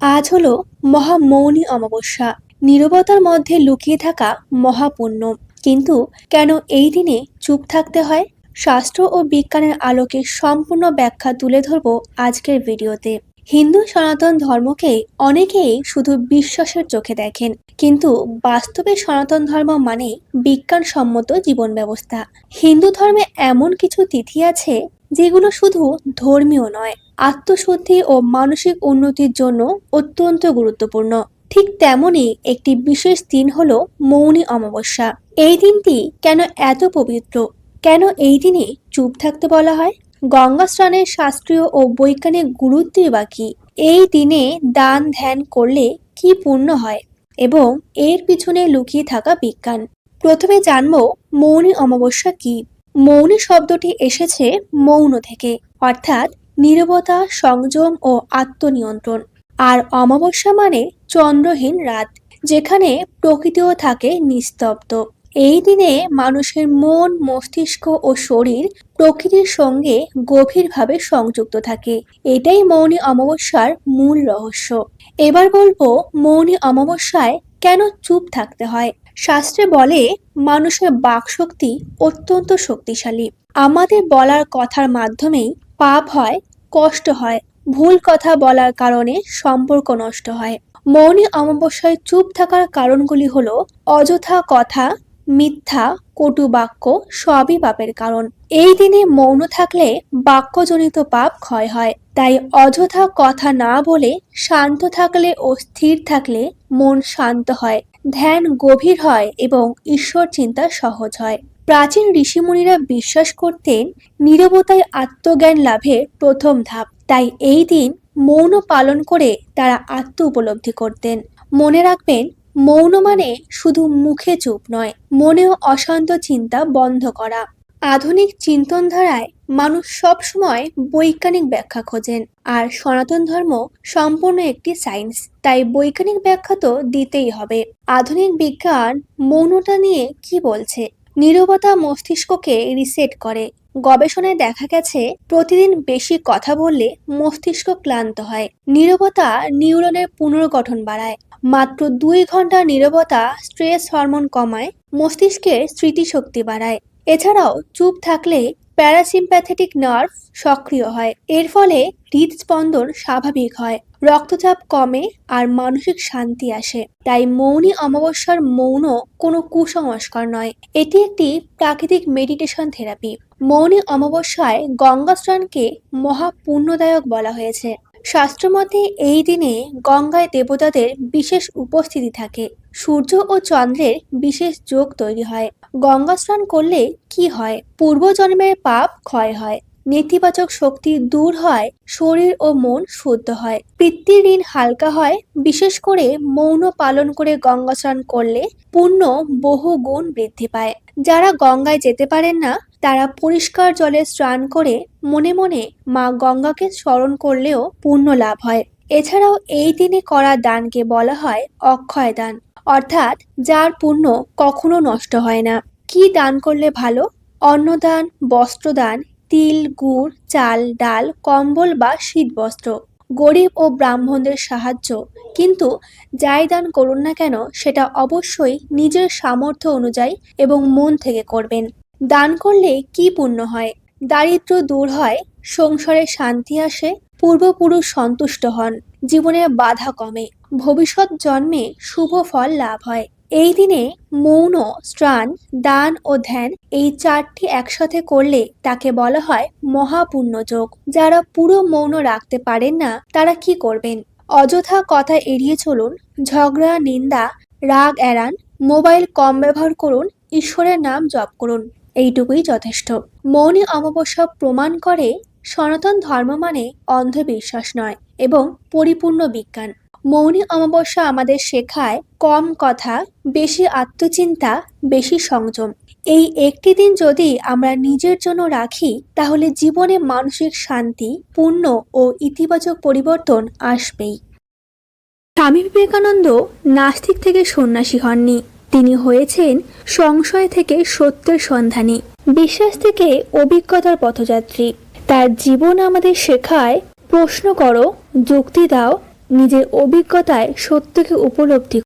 আজ হলো মহামৌনী অমাবস্যা। নীরবতার মধ্যে লুকিয়ে থাকা মহাপুণ্য। কিন্তু কেন এই দিনে চুপ থাকতে হয়? শাস্ত্র ও বিজ্ঞানের আলোকে সম্পূর্ণ ব্যাখ্যা তুলে ধরব আজকের ভিডিওতে। হিন্দু সনাতন ধর্মকে অনেকেই শুধু বিশ্বাসের চোখে দেখেন। কিন্তু বাস্তবে সনাতন ধর্ম মানে বিজ্ঞানসম্মত জীবন ব্যবস্থা হিন্দু ধর্মে এমন কিছু তিথি আছে যেগুলো শুধু ধর্মীয় নয়। আত্মশুদ্ধি ও মানসিক উন্নতির জন্য অত্যন্ত গুরুত্বপূর্ণ। ঠিক তেমনই একটি বিশেষ দিন হলো মৌনী অমাবস্যা। এই দিনটি কেন এত পবিত্র? কেন এই দিনে চুপ থাকতে বলা হয়? গঙ্গা স্নানের শাস্ত্রীয় ও বৈজ্ঞানিক গুরুত্বই বা কি? এই দিনে দান ধ্যান করলে কি পূর্ণ হয় এবং এর পিছনে লুকিয়ে থাকা বিজ্ঞান? প্রথমে জানব মৌনী অমাবস্যা কি। মৌনী শব্দটি এসেছে মৌন থেকে, অর্থাৎ নীরবতা, সংযম ও আত্মনিয়ন্ত্রণ। আর অমাবস্যা মানে চন্দ্রহীন রাত, যেখানে প্রকৃতিও থাকে নিস্তব্ধ। এই দিনে মানুষের মন, মস্তিষ্ক ও শরীর প্রকৃতির সঙ্গে গভীরভাবে সংযুক্ত থাকে। এটাই মৌনী অমাবস্যার মূল রহস্য। এবার বলব, মৌনী অমাবস্যায় কেন চুপ থাকতে হয়? শাস্ত্রে বলে, মানুষের বাকশক্তি অত্যন্ত শক্তিশালী। আমাদের বলার কথার মাধ্যমেই পাপ হয় কষ্ট হয়। ভুল কথা বলার কারণে সম্পর্ক নষ্ট হয়। মৌনী অমাবস্যায় চুপ থাকার কারণগুলি হলো অযথা কথা, মিথ্যা, কটু বাক্য সবই পাপের কারণ। এই দিনে মৌন থাকলে বাক্যজনিত পাপ ক্ষয় হয়। তাই অযথা কথা না বলে শান্ত থাকলে ও স্থির থাকলে মন শান্ত হয়। ধ্যান গভীর হয় এবং ঈশ্বর চিন্তা সহজ হয়। প্রাচীন ঋষিমুনিরা বিশ্বাস করতেন নীরবতায় আত্মজ্ঞান লাভের প্রথম ধাপ। তাই এই দিন মৌন পালন করে তারা আত্ম উপলব্ধি করতেন। মনে রাখবেন, মৌন মানে শুধু মুখে চুপ নয়, মনেও অশান্ত চিন্তা বন্ধ করা। আধুনিক চিন্তনধারায় মানুষ সবসময় বৈজ্ঞানিক ব্যাখ্যা খোঁজেন, আর সনাতন ধর্ম সম্পূর্ণ একটি সায়েন্স, তাই বৈজ্ঞানিক ব্যাখ্যা তো দিতেই হবে। আধুনিক বিজ্ঞান মৌনটা নিয়ে কি বলছে? নীরবতা মস্তিষ্ককে রিসেট করে। গবেষণায় দেখা গেছে, প্রতিদিন বেশি কথা বললে মস্তিষ্ক ক্লান্ত হয়। নীরবতা নিউরনের পুনর্গঠন বাড়ায়। মাত্র দুই ঘণ্টা নীরবতা স্ট্রেস হরমোন কমায়, মস্তিষ্কের স্মৃতিশক্তি বাড়ায়। এছাড়াও চুপ থাকলে প্যারাসিম্প্যাথেটিক নার্ভ সক্রিয় হয়। এর ফলে হৃদস্পন্দন স্বাভাবিক হয়, রক্তচাপ কমে আর মানসিক শান্তি আসে। তাই মৌনী অমাবস্যার মৌন কোনো কুসংস্কার নয়। এটি একটি প্রাকৃতিক মেডিটেশন থেরাপি। মৌনী অমাবস্যায় গঙ্গা স্নানকে মহাপুণ্যদায়ক বলা হয়েছে। শাস্ত্রমতে এই দিনে গঙ্গায় দেবতাদের বিশেষ উপস্থিতি থাকে। সূর্য ও চন্দ্রের বিশেষ যোগ তৈরি হয়। গঙ্গা স্নান করলে কি হয়? পূর্বজন্মের পাপ ক্ষয় হয়। নেতিবাচক শক্তি দূর হয়, শরীর ও মন শুদ্ধ হয়। পিতৃ ঋণ হালকা হয়, বিশেষ করে মৌন পালন করে গঙ্গা স্নান করলে পুণ্য বহু গুণ বৃদ্ধি পায়। যারা গঙ্গায় যেতে পারেন না তারা পরিষ্কার জলে স্নান করে মনে মনে মা গঙ্গাকে স্মরণ করলেও পুণ্য লাভ হয়। এছাড়াও এই দিনে করা দানকে বলা হয় অক্ষয় দান। অর্থাৎ যার পুণ্য কখনো নষ্ট হয় না। কি দান করলে ভালো? অন্নদান, বস্ত্রদান, তিল, গুড়, চাল, ডাল, কম্বল বা শীতবস্ত্র। গরিব ও ব্রাহ্মণদের সাহায্য। কিন্তু যাই দান করুন না কেন, সেটা অবশ্যই নিজের সামর্থ্য অনুযায়ী এবং মন থেকে করবেন। দান করলে কি পুণ্য হয়? দারিদ্র দূর হয়, সংসারে শান্তি আসে, পূর্বপুরুষ সন্তুষ্ট হন, জীবনে বাধা কমে, ভবিষ্যৎ জন্মে শুভ ফল লাভ হয়। এই দিনে মৌন স্ত্রাণ দান ও ধ্যান এই চারটি একসাথে করলে তাকে বলা হয় মহাপুণ্য যোগ। যারা পুরো মৌন রাখতে পারেন না, তারা কি করবেন? অযথা কথা এড়িয়ে চলুন, ঝগড়া, নিন্দা, রাগ এড়ান, মোবাইল কম ব্যবহার করুন, ঈশ্বরের নাম জপ করুন। এইটুকুই যথেষ্ট। মৌনী অমাবস্যা প্রমাণ করে সনাতন ধর্ম মানে অন্ধবিশ্বাস নয় এবং পরিপূর্ণ বিজ্ঞান। মৌনী অমাবস্যা আমাদের শেখায় কম কথা, বেশি আত্মচিন্তা, বেশি সংযম। এই একটি দিন যদি আমরা নিজের জন্য রাখি, তাহলে জীবনে মানসিক শান্তি পূর্ণ ও ইতিবাচক পরিবর্তন আসবেই। স্বামী বিবেকানন্দ নাস্তিক থেকে সন্ন্যাসী হননি। তিনি হয়েছেন সংশয় থেকে সত্যের সন্ধানী। বিশ্বাস থেকে অভিজ্ঞতার পথযাত্রী। তার জীবন আমাদের শেখায়, প্রশ্ন করো, যুক্তি দাও, নিজের অভিজ্ঞতায় সত্যকে উপলব্ধি